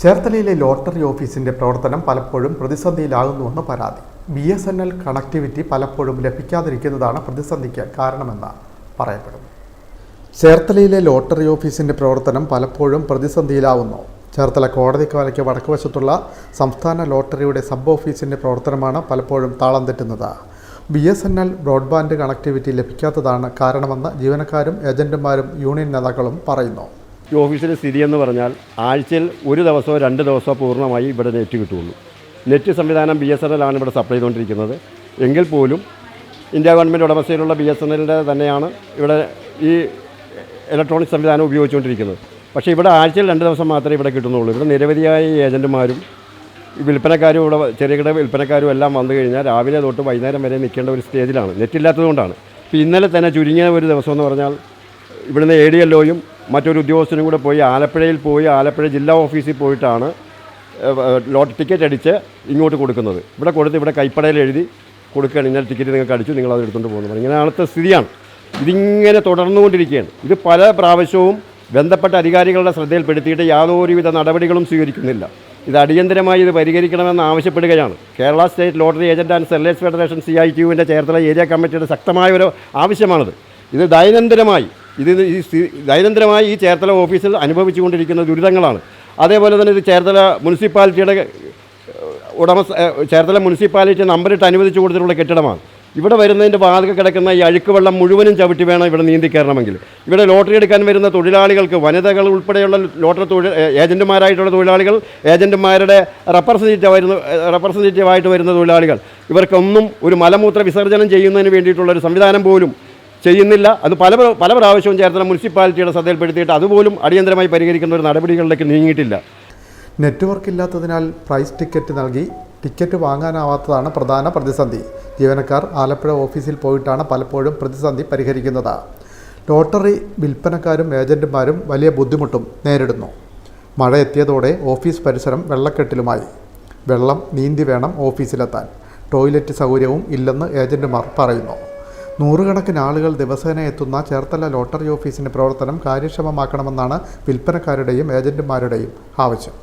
ചേർത്തലയിലെ lottery ഓഫീസിന്റെ പ്രവർത്തനം പലപ്പോഴും പ്രതിസന്ധിയിലാകുന്നുവെന്ന് പരാതി. B S N L connectivity പലപ്പോഴും ലഭിക്കാതിരിക്കുന്നതാണ് പ്രതിസന്ധിക്ക് കാരണമെന്ന് പറയപ്പെടുന്നു. ചേർത്തലയിലെ ലോട്ടറി ഓഫീസിന്റെ പ്രവർത്തനം പലപ്പോഴും പ്രതിസന്ധിയിലാവുന്നു. ചേർത്തല കോടതിക്കാലയ്ക്ക് വടക്കുവശത്തുള്ള സംസ്ഥാന ലോട്ടറിയുടെ സബ് ഓഫീസിന്റെ പ്രവർത്തനമാണ് പലപ്പോഴും താളം തെറ്റുന്നത്. B S N L broadband connectivity ലഭിക്കാത്തതാണ് കാരണമെന്ന് ജീവനക്കാരും ഏജന്റുമാരും യൂണിയൻ നേതാക്കളും പറയുന്നു. ഈ ഓഫീസിലെ സ്ഥിതി എന്ന് പറഞ്ഞാൽ ആഴ്ചയിൽ ഒരു ദിവസമോ രണ്ട് ദിവസമോ പൂർണമായി ഇവിടെ നെറ്റ് കിട്ടുള്ളൂ നെറ്റ് സംവിധാനം ബി എസ് എൻ എൽ ആണ് ഇവിടെ സപ്ലൈ ചെയ്തുകൊണ്ടിരിക്കുന്നത്. എങ്കിൽ പോലും ഇന്ത്യ ഗവൺമെന്റ് ഉടമസ്ഥയിലുള്ള ബി എസ് എൻ എല്ലിന്റെ തന്നെയാണ് ഇവിടെ ഈ ഇലക്ട്രോണിക് സംവിധാനം ഉപയോഗിച്ചുകൊണ്ടിരിക്കുന്നത്. പക്ഷേ ഇവിടെ ആഴ്ചയിൽ രണ്ട് ദിവസം മാത്രമേ ഇവിടെ കിട്ടുന്നുള്ളൂ. ഇവിടെ നിരവധിയായ ഏജന്റുമാരും വിൽപ്പനക്കാരും ഇവിടെ ചെറുകിട വിൽപ്പനക്കാരും എല്ലാം വന്നു കഴിഞ്ഞാൽ രാവിലെ തൊട്ട് വൈകുന്നേരം വരെ നിൽക്കേണ്ട ഒരു സ്റ്റേജിലാണ് നെറ്റ് ഇല്ലാത്തതുകൊണ്ടാണ് ഇപ്പോൾ ഇന്നലെ തന്നെ ചുരുങ്ങിയ ഒരു ദിവസം എന്ന് പറഞ്ഞാൽ ഇവിടുന്ന് എ ഡി എല്ലോയും മറ്റൊരു ഉദ്യോഗസ്ഥനും കൂടെ പോയി ആലപ്പുഴയിൽ പോയി ആലപ്പുഴ ജില്ലാ ഓഫീസിൽ പോയിട്ടാണ് ലോട്ട് ടിക്കറ്റ് അടിച്ച് ഇങ്ങോട്ട് കൊടുക്കുന്നത്. ഇവിടെ കൊടുത്ത് ഇവിടെ കൈപ്പടയിൽ എഴുതി കൊടുക്കുകയാണ്. ഇന്നലെ ടിക്കറ്റ് നിങ്ങൾക്ക് അടിച്ചു നിങ്ങൾ അത് എടുത്തുകൊണ്ട് പോകുന്നത് ഇങ്ങനെയാണത്തെ സ്ഥിതിയാണ്. ഇതിങ്ങനെ തുടർന്നുകൊണ്ടിരിക്കുകയാണ്. ഇത് പല പ്രാവശ്യവും ബന്ധപ്പെട്ട അധികാരികളുടെ ശ്രദ്ധയിൽപ്പെടുത്തിയിട്ട് യാതൊരുവിധ നടപടികളും സ്വീകരിക്കുന്നില്ല. ഇത് അടിയന്തരമായി ഇത് പരിഹരിക്കണമെന്ന് ആവശ്യപ്പെടുകയാണ്. Kerala state lottery agent and sellers federation C I ടിയുവിന്റെ Cherthala area കമ്മിറ്റിയുടെ ശക്തമായ ഒരു ആവശ്യമാണിത്. ഇത് ദൈനംദിനമായി ഇത് ഈ ദൈനംദിനമായി ഈ ചേർത്തല ഓഫീസിൽ അനുഭവിച്ചു കൊണ്ടിരിക്കുന്ന ദുരിതങ്ങളാണ്. അതേപോലെ തന്നെ ഇത് ചേർത്തല മുനിസിപ്പാലിറ്റിയുടെ ഉടമ ചേർത്തല മുനിസിപ്പാലിറ്റി നമ്പറിട്ട് അനുവദിച്ചു കൊടുത്തിട്ടുള്ള കെട്ടിടമാണ്. ഇവിടെ വരുന്നതിന്റെ വാതിൽ കിടക്കുന്ന ഈ അഴുക്ക് വെള്ളം മുഴുവനും ചവിട്ടി വേണം ഇവിടെ നീന്തി കയറണമെങ്കിൽ. ഇവിടെ ലോട്ടറി എടുക്കാൻ വരുന്ന തൊഴിലാളികൾക്ക് വനിതകൾ ഉൾപ്പെടെയുള്ള ലോട്ടറി തൊഴിൽ ഏജന്റുമാരായിട്ടുള്ള തൊഴിലാളികൾ ഏജന്റുമാരുടെ റെപ്രസെന്റേറ്റീവ് വരുന്ന റെപ്രസെന്റേറ്റീവായിട്ട് വരുന്ന തൊഴിലാളികൾ ഇവർക്കൊന്നും ഒരു മലമൂത്ര വിസർജനം ചെയ്യുന്നതിന് വേണ്ടിയിട്ടുള്ള ഒരു സംവിധാനം പോലും ചെയ്യുന്നില്ല. അത് പല പല പ്രാവശ്യവും ചേർത്തല മുനിസിപ്പാലിറ്റിയുടെ ശ്രദ്ധയിൽപ്പെടുത്തിയിട്ട് അതുപോലും അടിയന്തരമായി പരിഹരിക്കുന്ന ഒരു നടപടികളിലേക്ക് നീങ്ങിയിട്ടില്ല. നെറ്റ്വർക്ക് ഇല്ലാത്തതിനാൽ പ്രൈസ് ടിക്കറ്റ് നൽകി ടിക്കറ്റ് വാങ്ങാനാവാത്തതാണ് പ്രധാന പ്രതിസന്ധി. ജീവനക്കാർ ആലപ്പുഴ ഓഫീസിൽ പോയിട്ടാണ് പലപ്പോഴും പ്രതിസന്ധി പരിഹരിക്കുന്നത്. ലോട്ടറി വിൽപ്പനക്കാരും ഏജന്റുമാരും വലിയ ബുദ്ധിമുട്ടും നേരിടുന്നു. മഴ എത്തിയതോടെ ഓഫീസ് പരിസരം വെള്ളക്കെട്ടിലുമായി. വെള്ളം നീന്തി വേണം ഓഫീസിലെത്താൻ. ടോയ്ലറ്റ് സൗകര്യവും ഇല്ലെന്ന് ഏജന്റുമാർ പറയുന്നു. നൂറുകണക്കിന് ആളുകൾ ദിവസേന എത്തുന്ന ചേർത്തല ലോട്ടറി ഓഫീസിന്റെ പ്രവർത്തനം കാര്യക്ഷമമാക്കണമെന്നാണ് വിൽപ്പനക്കാരുടെയും ഏജന്റുമാരുടെയും ആവശ്യം.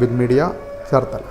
ബിൻ മീഡിയ ചേർത്തല.